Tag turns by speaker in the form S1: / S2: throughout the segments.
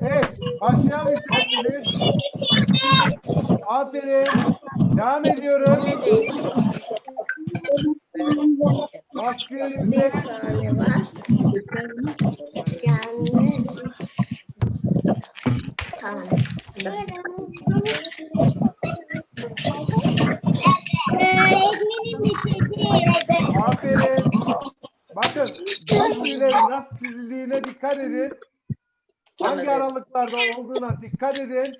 S1: Evet, başlayalım isterseniz. Aferin. Devam ediyoruz. Baskıyı yüksek. Aferin. Bakın, baskıların nasıl çizildiğine dikkat edin. Hangi aralıklarda olduğuna dikkat edin.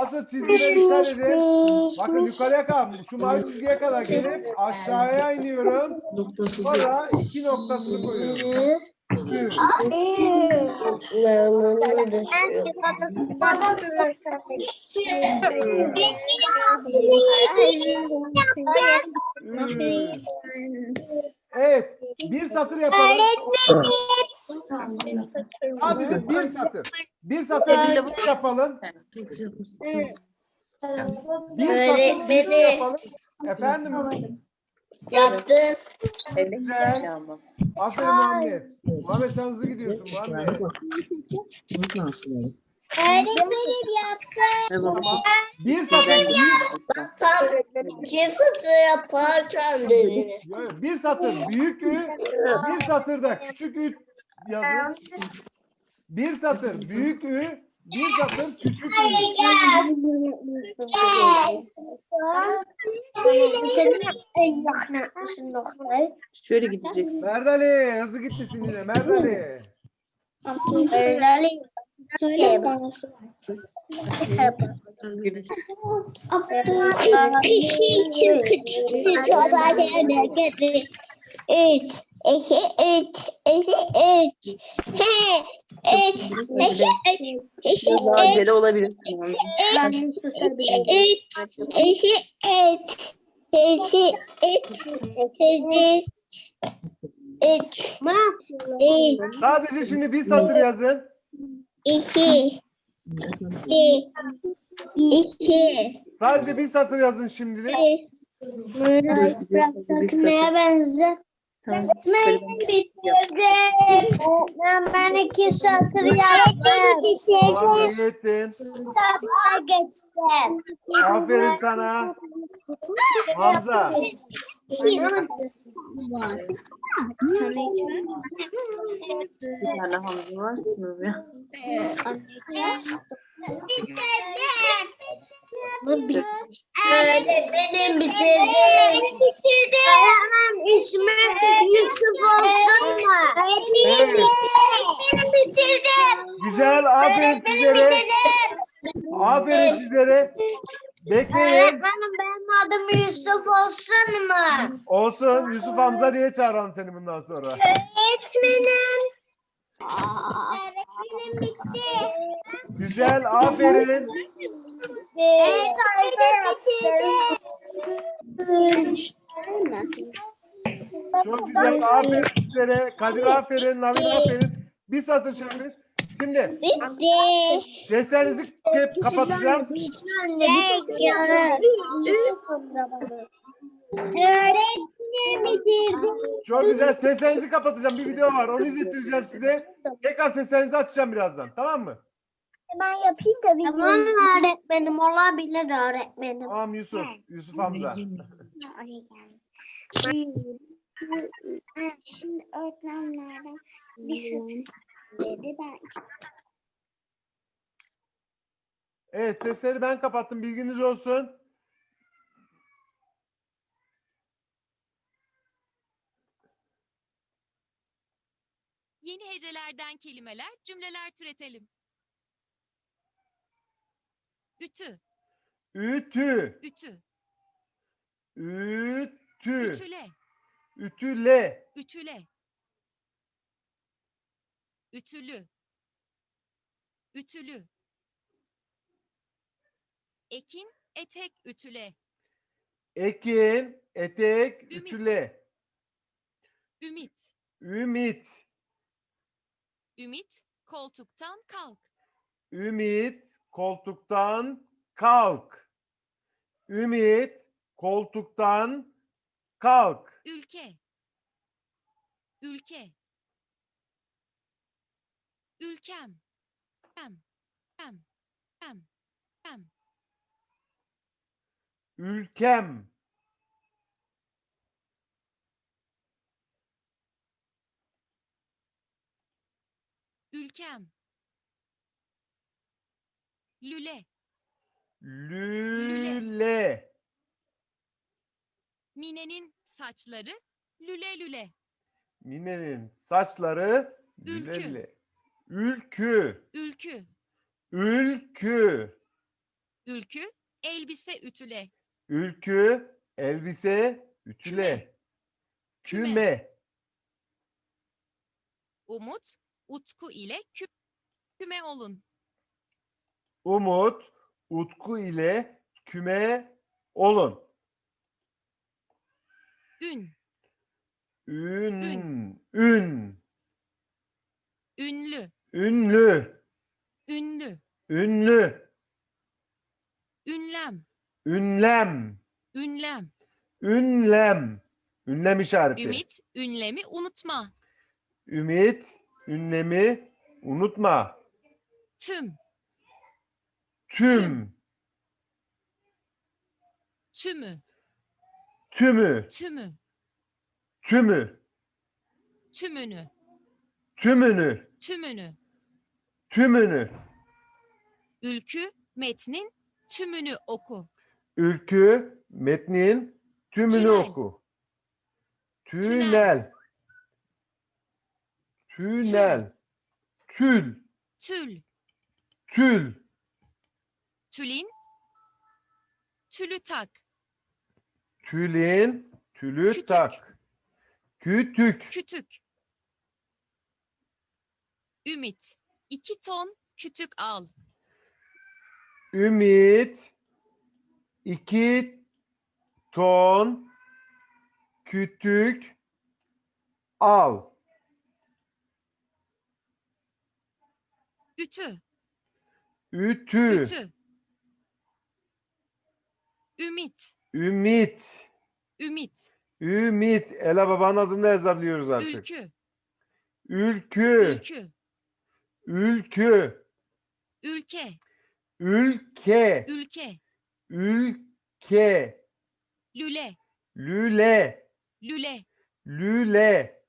S1: Nasıl çizdiğine dikkat edin. Bakın yukarıya kalmış. Şu mavi çizgiye kadar gelip aşağıya iniyorum. Sonra iki noktasını koyuyorum. Evet. Bir satır yapalım. Sadece bir satır. Bir satır bir yapalım. Bir satır bir yapalım. Efendim.
S2: Yaptım.
S1: Güzel. Aferin Muhammed. Muhammed sen hızlı gidiyorsun Muhammed.
S2: Öğretmenim yaptım.
S1: Bir satır büyük,
S2: Tam iki satır yaparken dedi.
S1: bir satır büyük ü, bir satırda küçük ü yazın. Bir satır büyük ü, bir satır küçük.
S3: Şöyle gideceksin.
S1: Merdali hızlı gitmesin yine Merdali.
S3: Gidin.
S2: Üç, iki, üç, iki, üç. He, üç, iki, üç, iki,
S3: Biraz daha
S2: üç,
S3: acele olabilir.
S2: üç, iki, üç, iki, üç, iki, üç, iki, üç, üç,
S1: Sadece şimdi bir satır yazın.
S2: iki, iki, iki,
S1: Sadece bir satır yazın şimdilik.
S2: Neye benzer?
S3: Tamam.
S2: Ben bitirdim. Ben iki satır yaptım. bitirdim.
S1: İyi ettin.
S2: Sabaha geçtim.
S1: Aferin sana. Hamza.
S3: Bir tane hamle varsınız ya.
S2: Öğretmenim bitirdim. Bitirdim. Öğretmenim İsmet Yusuf olsun mu? Öğretmenim bitirdim.
S1: Güzel. Aferin sizlere. Aferin sizlere. Bekleyin.
S2: Öğretmenim benim adım Yusuf olsun mu?
S1: Olsun. Yusuf Hamza diye çağıralım seni bundan sonra.
S2: Öğretmenim. Öğretmenim bitti.
S1: Güzel. Aferin.
S2: Evet, bitirdim.
S1: Çok güzel. Aferin sizlere. Kadir aferin. Navin aferin. Bir satır şimdi. Şimdi seslerinizi kapatacağım.
S2: Öğretmenim.
S1: Çok güzel. Seslerinizi kapatacağım. Bir video var. Onu izlettireceğim size. Tekrar seslerinizi açacağım birazdan. Tamam mı?
S2: Ben yapayım da video. Tamam öğretmenim olabilir öğretmenim.
S1: Tamam Yusuf. Yusuf Hamza.
S2: Şimdi öğretmenlerden bir satır dedi ben.
S1: Evet sesleri ben kapattım. Bilginiz olsun.
S4: Yeni hecelerden kelimeler, cümleler türetelim. Ütü,
S1: Ütü.
S4: ütü,
S1: Ütü.
S4: ütüle,
S1: Ütüle.
S4: ütüle. Ütülü, ütülü. Ekin, etek, ütüle.
S1: Ekin. Etek.
S4: Ümit.
S1: Ütüle.
S4: Ümit,
S1: Ümit.
S4: Ümit, koltuktan kalk.
S1: Ümit. Koltuktan kalk. Ümit. Koltuktan kalk.
S4: ülke, ülke, ülkem, em, em, em, em,
S1: Ülkem.
S4: Ülkem, lüle,
S1: Lüle.
S4: Mine'nin saçları lüle lüle,
S1: Mine'nin saçları
S4: Ülkü.
S1: lüle. Ülkü.
S4: ülkü,
S1: Ülkü.
S4: ülkü, elbise ütüle,
S1: Ülkü. Elbise. Ütüle.
S4: Küme.
S1: Küme.
S4: umut, utku ile kü- küme olun,
S1: Umut. Utku ile küme olun.
S4: ün,
S1: Ün.
S4: Ün.
S1: Ün.
S4: ünlü,
S1: Ünlü.
S4: ünlü,
S1: Ünlü.
S4: ünlem,
S1: Ünlem.
S4: ünlem,
S1: Ünlem. Ünlem işareti.
S4: ümit, ünlemi unutma,
S1: Ümit. Ünlemi unutma.
S4: tüm,
S1: Tüm.
S4: tümü,
S1: Tümü.
S4: tümü,
S1: Tümü.
S4: tümünü,
S1: Tümünü.
S4: tümünü,
S1: Tümünü.
S4: ülkü, metnin tümünü oku,
S1: Ülkü metnin tümünü
S4: Tünel.
S1: oku. Tünel. Tünel. Tül.
S4: tül,
S1: Tül.
S4: tülin, tülü tak,
S1: Tülin. Tülü
S4: Kütük.
S1: tak. Kütük.
S4: kütük, ümit, iki ton kütük al,
S1: Ümit. iki ton kütük al.
S4: Ütü,
S1: Ütü.
S4: ütü, ümit,
S1: Ümit.
S4: ümit,
S1: Ümit. Ela babanın adını da yazabiliyoruz artık.
S4: ülkü,
S1: Ülkü.
S4: ülkü,
S1: Ülkü.
S4: ülke,
S1: Ülke.
S4: ülke,
S1: Ülke.
S4: lüle,
S1: Lüle.
S4: lüle,
S1: Lüle.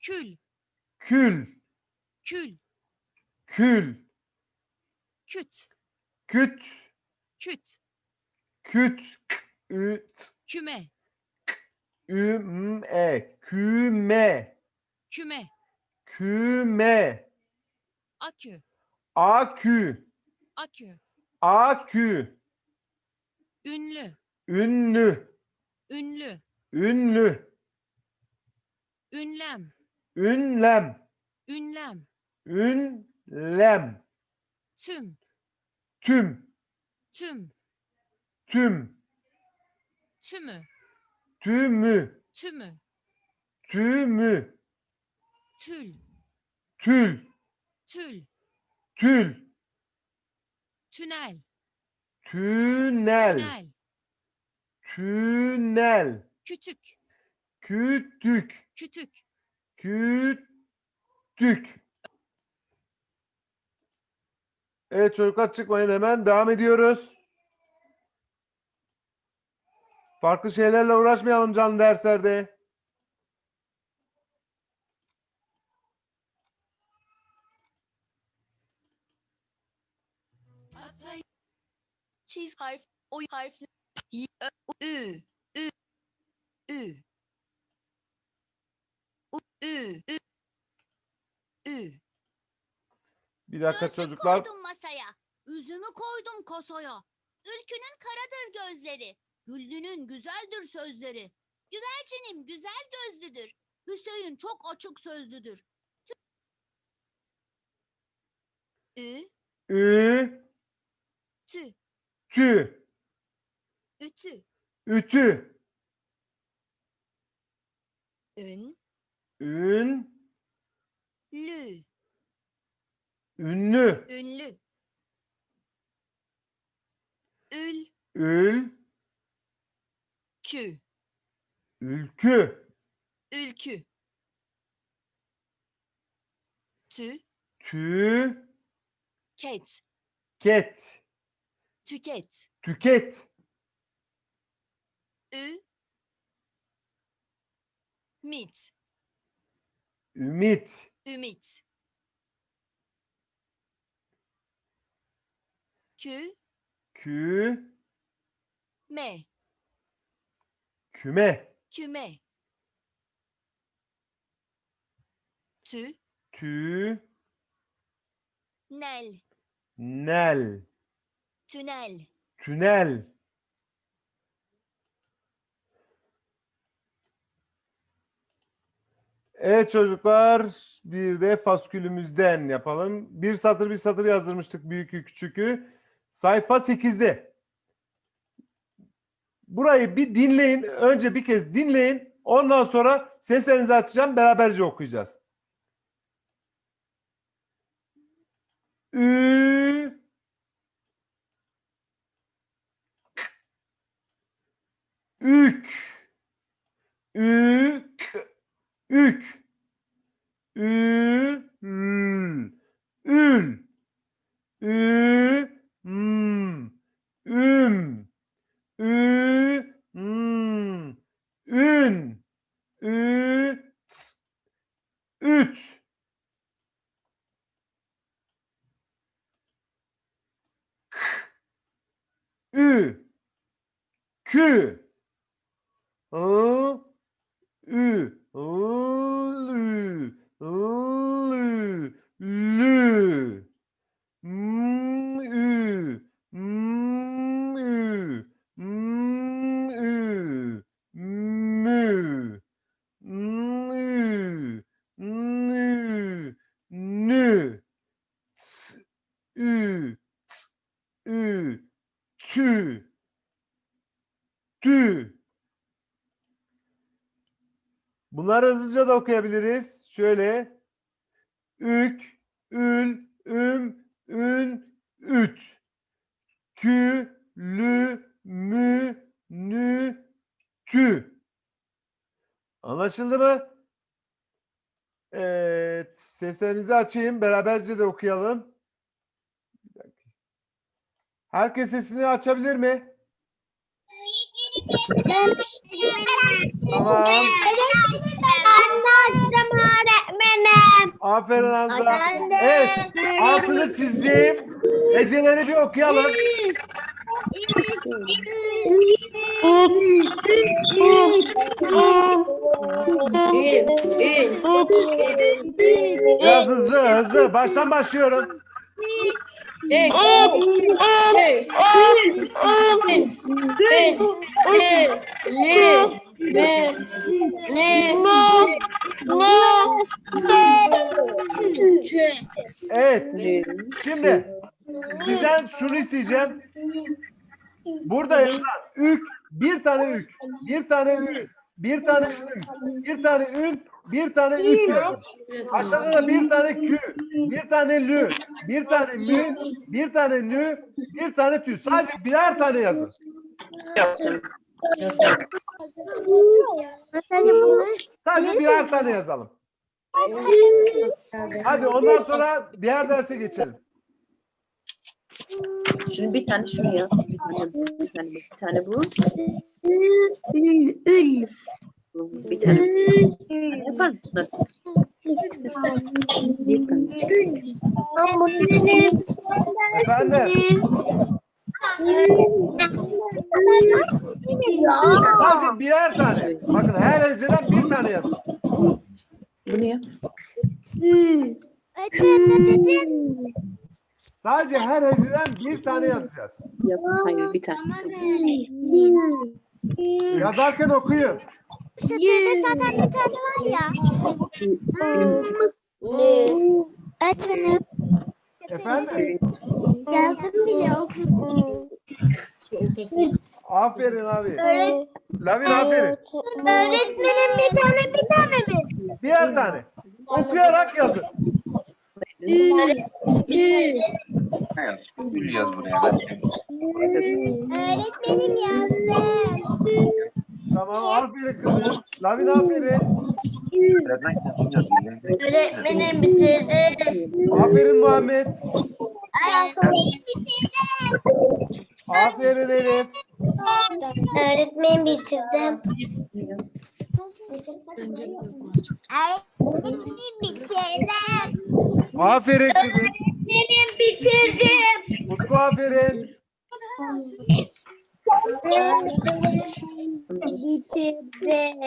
S4: kül,
S1: Kül.
S4: kül,
S1: Kül.
S4: küt,
S1: Küt.
S4: küt,
S1: Küt. Üt.
S4: küme,
S1: Üme. Küme.
S4: küme,
S1: Küme.
S4: akü,
S1: Akü.
S4: akü,
S1: Akü.
S4: ünlü,
S1: Ünlü.
S4: ünlü,
S1: Ünlü.
S4: ünlem,
S1: Ünlem.
S4: ünlem,
S1: Ünlem.
S4: tüm,
S1: Tüm.
S4: tüm,
S1: Tüm.
S4: tümü,
S1: Tümü.
S4: tümü,
S1: Tümü.
S4: tül,
S1: Tül.
S4: tül,
S1: Tül.
S4: tünel,
S1: Tünel.
S4: tünel,
S1: Tünel.
S4: kütük,
S1: Kütük.
S4: kütük,
S1: Kütük. Evet çocuklar çıkmayın hemen devam ediyoruz. Farklı şeylerle uğraşmayalım canlı derslerde.
S5: çiz harf, o harfli, y, ü, ü, ü, u, ü, ü, ü.
S1: Bir dakika
S6: Gözlük
S1: çocuklar.
S6: koydum masaya. Üzümü koydum kosaya. Ülkünün karadır gözleri. Güllünün güzeldir sözleri. Güvercinim güzel gözlüdür. Hüseyin çok açık sözlüdür.
S5: ü,
S1: Ü,
S5: tü,
S1: tü,
S5: ütü,
S1: ütü,
S5: ün,
S1: ün,
S5: lü,
S1: ünlü,
S5: ünlü, ül,
S1: ül,
S5: kü,
S1: Ülkü.
S5: ülkü. Tü,
S1: Tü.
S5: ket,
S1: Ket.
S5: tüket.
S1: Tüket.
S5: Ü, mit,
S1: Ümit.
S5: ümit. Kü,
S1: Kü.
S5: me,
S1: Küme.
S5: küme. Tü,
S1: Tü.
S5: nel,
S1: Nel.
S5: tünel.
S1: Tünel. Evet çocuklar bir de faskülümüzden yapalım. Bir satır bir satır yazdırmıştık büyükü küçükü. Sayfa 8'de. Burayı bir dinleyin. Önce bir kez dinleyin. Ondan sonra seslerinizi açacağım. Beraberce okuyacağız. Ü Ük. Ük. Ük. Ül. Ül. Ü. M. Üm. Ü. M. Ün. Ü. ts, Üt. K. Ü. Kü. I, ü, lü, lü, lü, m, ü, m, ü, m, ü, mü, m, ü, nü, nü, ts, ü, ts, ü, tü, tü. Bunları hızlıca da okuyabiliriz. Şöyle. Ük, ül, üm, ün, üt. Kü, lü, mü, nü, tü. Anlaşıldı mı? Evet. Seslerinizi açayım. Beraberce de okuyalım. Herkes sesini açabilir mi? Tamam.
S2: Anlattım öğretmenim.
S1: Aferin Hamza. Evet. Altını çizdiğim heceleri bir okuyalım. Biraz hızlı hızlı. Baştan başlıyorum. Evet. Şimdi sizden şunu isteyeceğim. Burada yazan ük, bir tane ük, bir tane ü, bir tane ün, bir tane ün, bir tane ük. Aşağıda da bir tane kü, bir tane lü, bir tane mü, bir tane nü, bir tane tü. Sadece birer tane yazın. Sadece birer tane yazalım. Hadi ondan sonra diğer derse geçelim.
S3: Şimdi bir tane şunu yaz. Bir tane bu. Bir tane bu. Bir tane bu. Bir tane. Yapar mısın? Bir tane.
S1: Efendim, sadece birer tane. Bakın her heceden bir tane yazın.
S3: Bunu yap.
S1: Sadece her heceden bir tane yazacağız.
S3: Yap. Hayır bir tane.
S1: Yazarken okuyun.
S2: zaten bir tane var ya. Öğretmenim.
S1: Efendim,
S2: Geldim bile
S1: aferin abi. Lavin aferin.
S2: Öğretmenim bir tane bir tane mi?
S1: Birer tane. Okuyarak yazın.
S7: Gül yaz buraya.
S2: Öğretmenim yazdım.
S1: Tamam aferin kızım. Lavin aferin.
S2: Öğretmenim bitirdim.
S1: Aferin Muhammed.
S2: Öğretmenim bitirdim.
S1: Aferin Elif.
S2: Öğretmenim bitirdim. Öğretmenim bitirdim.
S1: Aferin kızım.
S2: Öğretmenim bitirdim.
S1: Utku aferin.
S2: Bitirdim.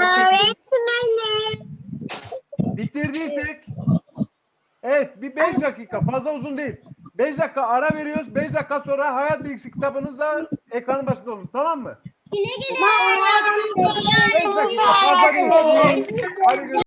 S2: Öğretmenim.
S1: Bitirdiysek Evet bir 5 dakika fazla uzun değil. 5 dakika ara veriyoruz. 5 dakika sonra hayat bilgisi kitabınızla ekranın başında olun. Tamam mı?
S2: Güle güle.
S1: 5 dakika fazla değil. Hadi görüşürüz.